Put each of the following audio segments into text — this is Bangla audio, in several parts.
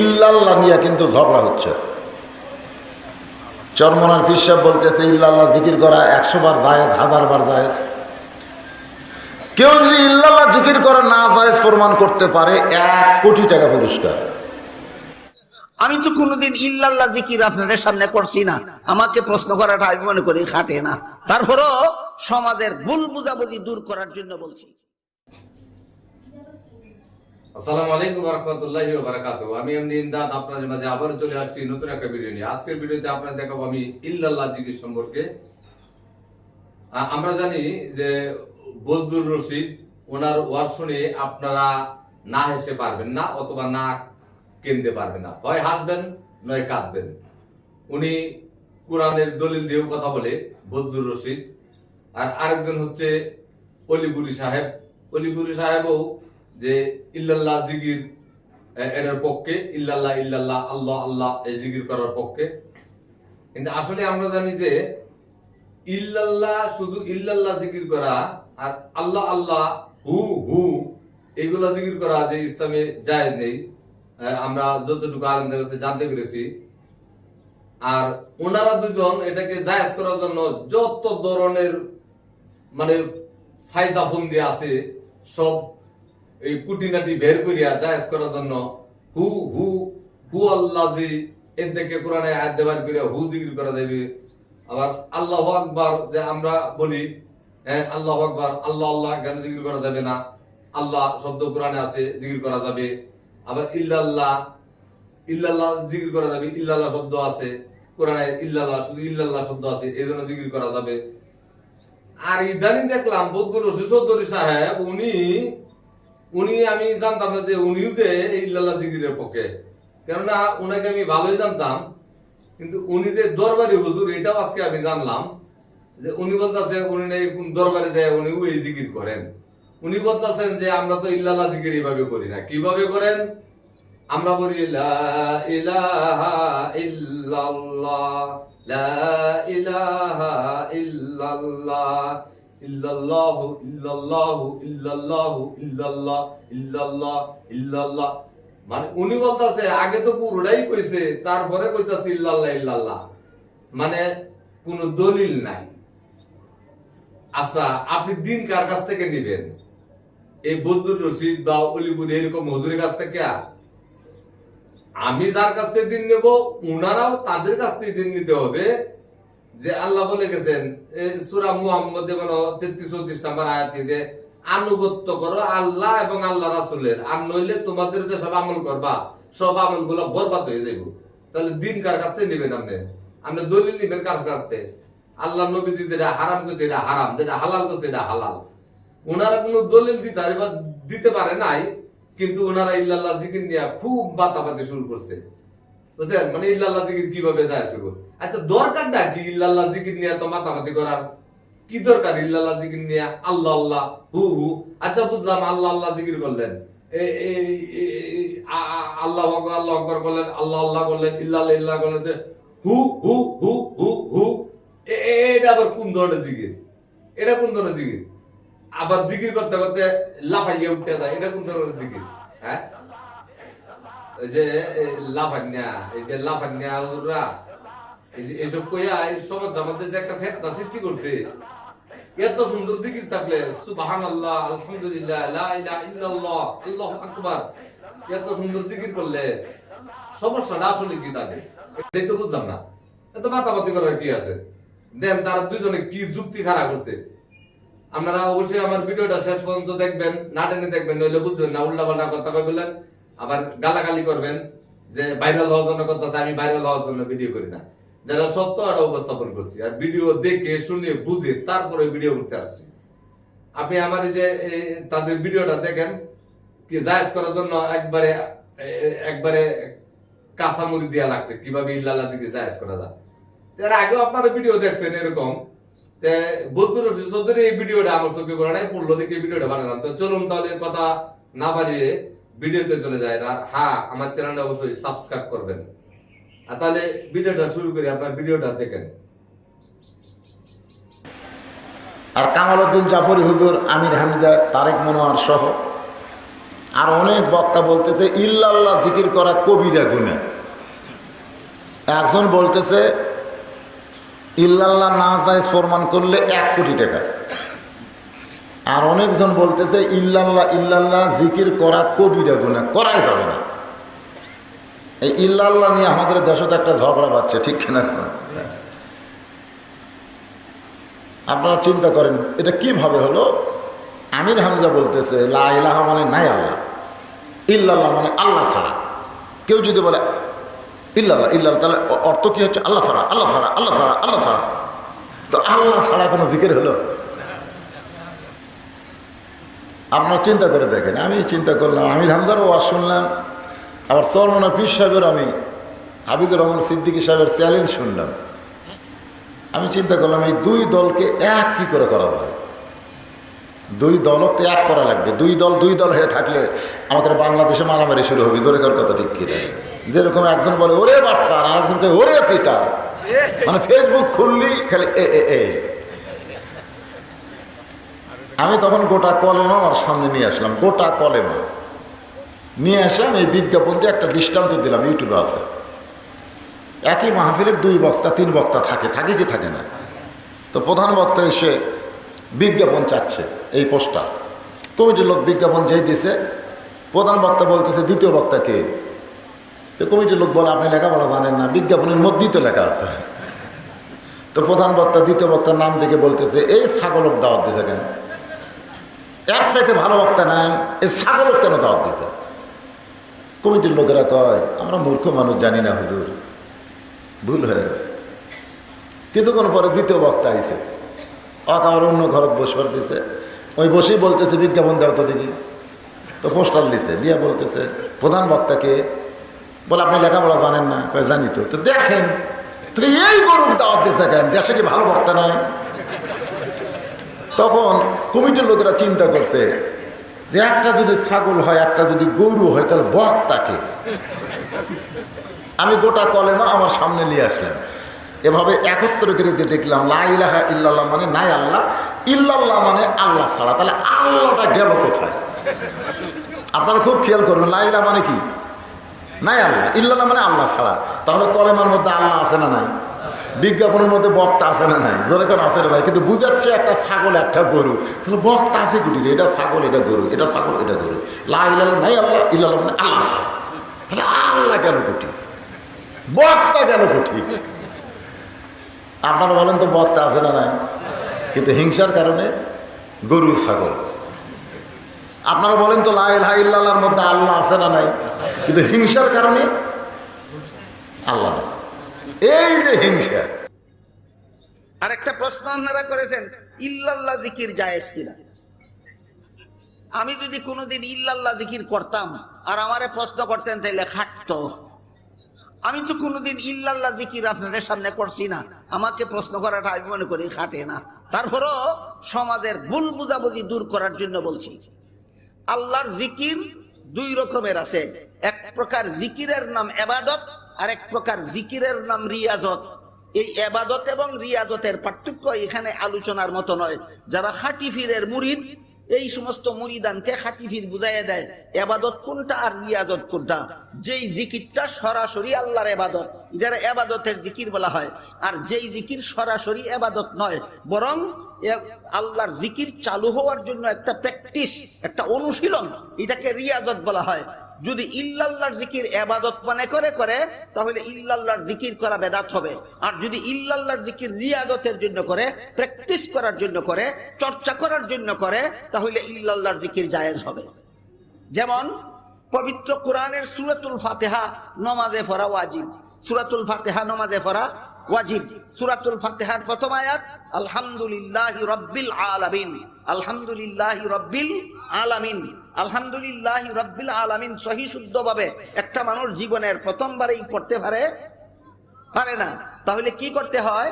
ইল্লাল্লাহ নিয়ে কিন্তু ঝগড়া হচ্ছে। চরমনার ফিসাব বলতেছে, ইল্লাল্লাহ জিকির করা একশো বার জায়েজ, হাজার বার জায়েজ। কেউ যদি ইল্লাল্লাহ জিকির করা না জায়েজ প্রমাণ করতে পারে, এক কোটি টাকা পুরস্কার। আমি তো কোনোদিন ইল্লাল্লাহ জিকির আপনাদের সামনে করছি না। আমাকে প্রশ্ন করাটা আমি মনে করি খাটে না। তারপরও সমাজের ভুল বুঝাবুঝি দূর করার জন্য বলছি। আসসালামু আলাইকুম রহমতুল্লাহি বারাকাতু আমি এমনি মাঝে চলে আসছি নতুন একটা আজকের দেখাবো আমি সম্পর্কে। আমরা জানি যে বজদুর রশিদ, ওনার শুনে আপনারা না হেসে পারবেন না অথবা না কেনতে পারবেন না। হয় হাসবেন, নয় কাঁদবেন। উনি কোরআনের দলিল দিয়েও কথা বলে বজদুর রশিদ। আর আরেকজন হচ্ছে অলিপুরি সাহেব। অলিপুরি সাহেবও যে ইল্লাল্লাহ জিগির এটার পক্ষে, ইল্লাল্লাহ ইল্লাল্লাহ, আল্লাহ আল্লাহ এই জিগির করার পক্ষে। কিন্তু আসলে আমরা জানি যে ইল্লাল্লাহ শুধু ইল্লাল্লাহ জিকির করা আর আল্লাহ আল্লাহ, হু হু, এগুলা জিকির করা যে ইসলামে জায়েজ নেই আমরা যতটুকু আনন্দের কাছে জানতে পেরেছি। আর ওনারা দুজন এটাকে জায়েজ করার জন্য যত ধরনের মানে ফায়দা ফন্দি আছে, সব এই কুটিনাটি বের করিয়া জায়েজ করার জন্য হু হু হু আল্লাহ জি এর থেকে কোরআনে আয়াত দেবার করে হু জিকির করা যাবে আবার আল্লাহ আকবার যে আমরা বলি হ্যাঁ আল্লাহ আকবার, আল্লাহ আল্লাহ কেন জিকির করা যাবে না? আল্লাহ শব্দ কোরআনে আছে, জিকির করা যাবে। আবার ইল্লাল্লাহ ইল্লাল্লাহ জিকির করা যাবে, ইল্লাল্লাহ শব্দ আছে। কোরআনে ইল্লাল্লাহ, শুধু ইল্লাল্লাহ শব্দ আছে এই জন্য জিকির করা যাবে। আর ইদানিং দেখলাম বৌদ্ধ রশি চৌধুরী সাহেব, উনি উনি, আমি জানতাম না যে উনিও যে এই ইল্লাল্লাহ জিকিরের পক্ষে। কেননা, উনাকে আমি ভালোই জানতাম, কিন্তু উনি যে দরবারি হুজুর, এটাও আজকে আমি জানলাম যে উনি বলতেছে, উনি নেই দরবারে যায় উনি ওই জিকির করেন। উনি বলতেছেন যে, আমরা তো ইল্লাল্লাহ জিকির এইভাবে করি না। কীভাবে করেন? আমরা বলি, লা ইলাহা ইল্লাল্লাহ, লা ইলাহা ইল্লাল্লাহ। মানে উনি বলতাছে, আগে তো পুরোটাই কইছে, তারপরে কইতাছে ইল্লাল্লাহ ইল্লাল্লাহ। মানে কোন দলিল নাই। আচ্ছা আপনি দিন কার কাছ থেকে নিবেন? এই বদুর রশিদ বা অলিপুর এরকম হজুরের কাছ থেকে? আমি যার কাছ থেকে দিন নেব, উনারাও তাদের কাছ থেকে দিন নিতে হবে। যে আল্লাহ বলে গেছেন সুরা মুহাম্মদ তেত্রিশ, চৌত্রিশ নাম্বার আয়াতি যে, আনুগত্য করো আল্লাহ এবং আল্লাহ রাসুলের, আর নইলে তোমাদের যে সব আমল করবা, সব আমলগুলো বরবাদ হয়ে যাইব। তাহলে দিন কার কাছ থেকে নিবেন আপনি? আপনি দলিল নিবেন কার কাছ থেকে? আল্লাহ নবীজি যেটা হারাম করছে এটা হারাম, যেটা হালাল করছে এটা হালাল। ওনারা কোনো দলিল দিতে দিতে পারে নাই, কিন্তু ওনারা ইল্লাল্লাহ জিকির নিয়ে খুব বাতাবাতি শুরু করছে। বুঝছেন? মানে ইল্লাল্লাহ জিকির কীভাবে যায় শুরু আচ্ছা দরকারটা কি ইল্লাল্লাহ জিকির নিয়ে তো মাতামাতি করার? কি দরকার ইল্লাল্লাহ জিকির নিয়ে? আল্লাহ আল্লাহ, হু হু। আচ্ছা বুঝলাম আল্লাহ আল্লাহ জিকির করলেন। আল্লাহ আল্লাহ আকবার করলেন, আল্লাহ আল্লাহ করলেন, ইল্লাল্লাহ ইল্লাহ করলেন হু হু হু হু হু। এটা আবার কোন ধরনের জিকির? এটা কোন ধরনের জিকির? আবার জিকির করতে করতে লাফাইয়ে উঠতে যায়, এটা কোন ধরনের জিকির? হ্যাঁ? যে, এই লাফান্যা এই যে লাফান্যা হুজুররা এই যে এসব কইয়া এই সমাজের মধ্যে যে একটা ফেতনা সৃষ্টি করছে। এত সুন্দর জিকির থাকলে আলহামদুলিল্লাহ ইল্লাল্লাহ, আল্লাহু আকবার, এত সুন্দর জিকির করলে সমস্যাটা আসলে কি তাদের? এটাই তো বুঝলাম না। এত মাতামাতি করার কি আছে? দেন তারা দুজনে কি যুক্তি খাড়া করছে? আপনারা অবশ্যই আমার ভিডিওটা শেষ পর্যন্ত দেখবেন, না টেনে দেখবেন, নইলে বুঝবেন না উল্টা কথা কই বললেন। আবার গালাগালি করবেন যে ভাইরাল হওয়ার জন্য কথা আছে, আমি ভাইরাল হওয়ার জন্য ভিডিও করি না। যারা সত্য এটা উপস্থাপন করছি আর ভিডিও দেখে শুনে বুঝে তারপরে ভিডিও করতে আসছি। আপনি আমার যে তাদের ভিডিওটা দেখেন কি জায়েজ করার জন্য একবারে একবারে কাঁচামুড়ি দেওয়া লাগছে কীভাবে ইল্লাল্লাহ জিকে জায়েজ করা যায়। এর আগেও আপনারা ভিডিও দেখছেন এরকম। তে বদুর রশিদ চৌধুরী এই ভিডিওটা আমার চোখে পড়ে নাই পড়ল দেখে ভিডিওটা বানালাম। তো চলুন তাহলে কথা না বাড়িয়ে ভিডিওতে চলে যায় আর হ্যাঁ আমার চ্যানেলটা অবশ্যই সাবস্ক্রাইব করবেন। আর তাহলে ভিডিওটা শুরু করি, আপনার ভিডিওটা দেখেন। আর কামাল উদ্দিন জাফরি হুজুর, আমির হামজা, তারেক মনোয়ার সহ আর অনেক বক্তা বলতেছে, ইল্লাল্লাহ জিকির করা কবিরা গুণা। একজন বলতেছে, ইল্লাল্লাহ না জায়েজ প্রমাণ করলে এক কোটি টাকা। আর অনেকজন বলতেছে, ইল্লাল্লাহ ইল্লাল্লাহ, জিকির করা কবিরা গুণা করাই যাবে না। এই ইল্লাল্লাহ নিয়ে আমাদের দেশে একটা ঝগড়া পাচ্ছে ঠিক কিনা আপনারা চিন্তা করেন, এটা কীভাবে হলো? আমির হামজা বলতেছে, লা ইলাহা মানে নাই আল্লাহ, ইল্লাল্লাহ মানে আল্লাহ ছাড়া। কেউ যদি বলে, ইল্লাল্লাহ ইল্লাল্লাহ তাহলে অর্থ কি হচ্ছে? আল্লাহ ছাড়া আল্লাহ ছাড়া আল্লাহ ছাড়া আল্লাহ ছাড়া। তো আল্লাহ ছাড়া কোনো জিকির হলো? আপনারা চিন্তা করে দেখেন। আমি চিন্তা করলাম, আমির হামজারও ওয়াজ শুনলাম, আবার সলমনা পীর সাহেবের আমি হাবিদুর রহমান সিদ্দিকী সাহেবের চ্যালেঞ্জ শুনলাম। আমি চিন্তা করলাম, এই দুই দলকে এক কি করে করা হয়? দুই দলও তো এক করা লাগবে। দুই দল দুই দল হয়ে থাকলে আমাদের বাংলাদেশে মারামারি শুরু হবে জোরেকার কথা ঠিক কিনা? যেরকম একজন বলে, ওরে বাট্টার আর একজন ওরে সিটার মানে ফেসবুক খুললি, খালি এ এ। আমি তখন গোটা কলেমা আমার সামনে নিয়ে আসলাম, গোটা কলেমা। নিয়ে আসলাম, এই বিজ্ঞাপন দিয়ে একটা দৃষ্টান্ত দিলাম, ইউটিউবে আছে। একই মাহফিলের দুই বক্তা, তিন বক্তা থাকে থাকে কি থাকে না। তো প্রধান বক্তা এসে বিজ্ঞাপন চাচ্ছে, এই পোস্টার। কমিটির লোক বিজ্ঞাপন যেই দিছে, প্রধান বক্তা বলতেছে, দ্বিতীয় বক্তা কে? তো কমিটির লোক বলে, আপনি লেখাপড়া জানেন না, বিজ্ঞাপনের মধ্যেই তো লেখা আছে। তো প্রধান বক্তা, দ্বিতীয় বক্তার নাম দেখে বলতেছে, এই ছাগলক দাওয়াত দিছে কেন? এর সাথে ভালো বক্তা নাই। এই ছাগলক কেন দাওয়াত দিছে? কমিটির লোকেরা কয়, আমরা মূর্খ মানুষ, জানি না হুজুর। ভুল হয়ে গেছে। কিছুক্ষণ পরে দ্বিতীয় বক্তা আইছে। অক আমার অন্য ঘরত বসবার দিছে। ওই বসেই বলতেছে, বিজ্ঞাপন দাও তো দেখি। তো পোস্টার দিছে দিয়া বলতেছে, প্রধান বক্তাকে বলে, আপনি লেখাপড়া জানেন না? জানি তো। তো দেখেন তো এই গরুর দাওয়াত দিছে কেন? দেশে কি ভালো বক্তা নয় তখন কমিটির লোকেরা চিন্তা করছে যে একটা যদি ছাগল হয়, একটা যদি গরু হয়, তাহলে বক তাকে আমি গোটা কলেমা আমার সামনে নিয়ে আসলাম। এভাবে একত্র করে দিয়ে দেখলাম, লা ইলাহা ইল্লাল্লাহ মানে নাই আল্লাহ, ইল্লাল্লাহ মানে আল্লাহ ছাড়া। তাহলে আল্লাহটা গেল কোথায়? আপনারা খুব খেয়াল করবেন, লা ইলাহা মানে কি? নাই আল্লাহ, ইল্লাল্লাহ মানে আল্লাহ ছাড়া। তাহলে কলেমার মধ্যে আল্লাহ আছে না নাই? বিজ্ঞাপনের মধ্যে বক্তা আছে না নাই? জোরে আছে না ভাই? কিন্তু বুঝাচ্ছে একটা ছাগল, একটা গরু। তাহলে বক্তা আছে কুটি এটা ছাগল, এটা গরু, এটা ছাগল, এটা গরু। লা ইলাহা নাই আল্লাহ ইলাল মানে আল্লাহ ছাড়া। তাহলে আল্লাহ কেন কুটি? বক্তা কেন কুটি? আপনারা বলেন তো বক্তা আছে না নাই? কিন্তু হিংসার কারণে গরু ছাগল। আপনারা বলেন তো লাই লাই ইল্লাহর মধ্যে আল্লাহ আছে না নাই? কিন্তু হিংসার কারণে আল্লাহ নাই। এই যে হিংসা। আরেকটা প্রশ্ন আপনারা করেছেন, ইল্লাল্লাহ জিকির জায়েজ কিনা? আমি যদি কোনোদিন ইল্লাল্লাহ জিকির করতাম আর আমারে প্রশ্ন করতেন, তাইলে খাটতো। আমি তো কোনোদিন ইল্লাল্লাহ জিকির আপনাদের সামনে করছি না। আমাকে প্রশ্ন করাটা আমি মনে করি খাটে না। তারপরও সমাজের ভুল বুঝাবুঝি দূর করার জন্য বলছি, আল্লাহর জিকির দুই রকমের আছে। এক প্রকার জিকিরের নাম এবাদত আর এক প্রকার জিকিরের নাম রিয়াজত। এই এবাদত এবং রিয়াজতের পার্থক্য এখানে আলোচনার মতো নয়। যারা খাটি ফিরের মুরিদ, এই সমস্ত মুরিদানকে খাটি ফির দেয়, এবাদত কোনটা আর রিয়াজত কোনটা? যেই জিকিরটা সরাসরি আল্লাহর এবাদত, যারা এবাদতের জিকির বলা হয়, আর যেই জিকির সরাসরি এবাদত নয়, বরং আল্লাহর জিকির চালু হওয়ার জন্য একটা প্র্যাকটিস, একটা অনুশীলন, এটাকে রিয়াজত বলা হয়। যদি ইল্লাল্লাহর জিকির এবাদত মনে করে করে, তাহলে ইল্লাল্লাহর জিকির করা বেদাত হবে। আর যদি ইল্লাল্লাহর জিকির রিয়াদতের জন্য করে, প্র্যাকটিস করার জন্য করে, চর্চা করার জন্য করে, তাহলে ইল্লাল্লাহর জিকির জায়েজ হবে। যেমন পবিত্র কোরআনের সুরাতুল ফাতেহা, নমাজে ফরা ওয়াজিব। সুরাতুল ফাতেহা, নমাজে ফরা ওয়াজিব। সুরাতুল ফাতেহার প্রথম আয়াত আলহামদুলিল্লাহ রব্বিল আলামিন। আলহামদুলিল্লাহ রব্বিল আলামিন। আলহামদুলিল্লাহ রব্বিল আলামিন সহি শুদ্ধভাবে একটা মানুষ জীবনের প্রথমবারেই করতে পারে? পারে না। তাহলে কি করতে হয়?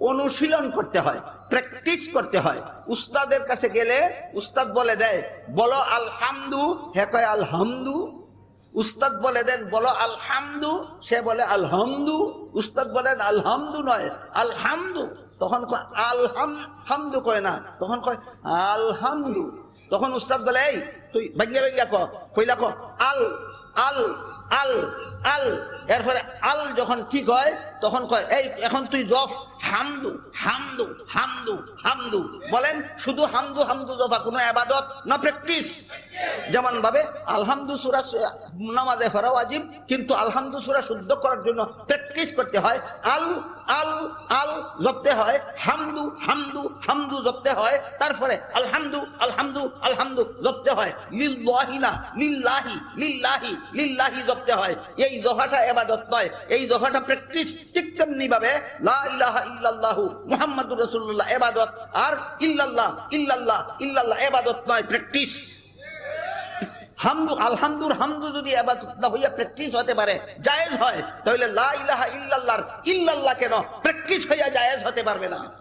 অনুশীলন করতে হয়, প্র্যাকটিস করতে হয়। উস্তাদের কাছে গেলে উস্তাদ বলে দেয়, বলো আলহামদু, হে কয় আলহামদু? উস্তাদ বলে দেন, বলো আলহামদু, সে বলে আলহামদু। উস্তাদ বলেন, আলহামদু নয়, আলহামদু। তখন কয়, আলহাম, হামদু কয় না, তখন কয়, আলহামদু। তখন উস্তাদ বলে, এই, তুই ভাগিয়া ভাঙ্গিয়া ক, কইলা ক, আল আল আল আল। এরপরে আল যখন ঠিক হয়, তখন কয়, এই, এখন তুই জফ হামদু হামদু হামদু হামদু। বলেন, শুধু হামদু হামদু জফা, কোনো আবাদত না প্র্যাকটিস? যেমন ভাবে, আলহামদু সুরা নামাজে ফেরা ওয়াজিব, কিন্তু আলহামদু সুরা শুদ্ধ করার জন্য প্র্যাকটিস করতে হয়। আল আল আল জপতে হয়, হামদু হামদু হামদু জপতে হয়, তারপরে আলহামদু আলহামদু আলহামদু জপতে হয়। লিল্লাহি না, লিল্লাহি লিল্লাহি লিল্লাহি জপতে হয়। এই জফাটা এবাদত নয়, এই জফাটা প্র্যাকটিস ঠিক তেমনি ভাবে লা ইলাহা জায়েজ হয় ইল্লাল্লাহ কেন? প্র্যাকটিস হইয়া জায়েজ হতে পারবে না।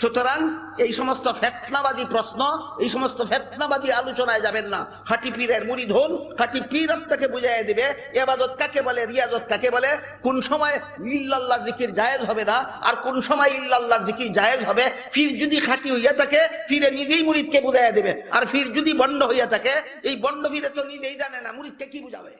সুতরাং এই সমস্ত ফেতনাবাদী প্রশ্ন, এই সমস্ত ফেতনাবাদী আলোচনায় যাবেন না। খাটি পীরের মুড়ি ধন, খাটি পীর আপনাকে বুঝাই দিবে এবাদত কাকে বলে, রিয়াজত কাকে বলে? কোন সময় ইল্লাল্লাহর জিকির জায়েজ হবে না, আর কোন সময় ইল্লাল্লাহর জিকির জায়েজ হবে? ফির যদি খাটি হইয়া থাকে ফিরে নিজেই মুরিদকে বুঝাইয়া দেবে। আর ফির যদি বন্ড হইয়া থাকে, এই বন্ড ফিরে তো নিজেই জানে না মুরিদকে কি বুঝাবে?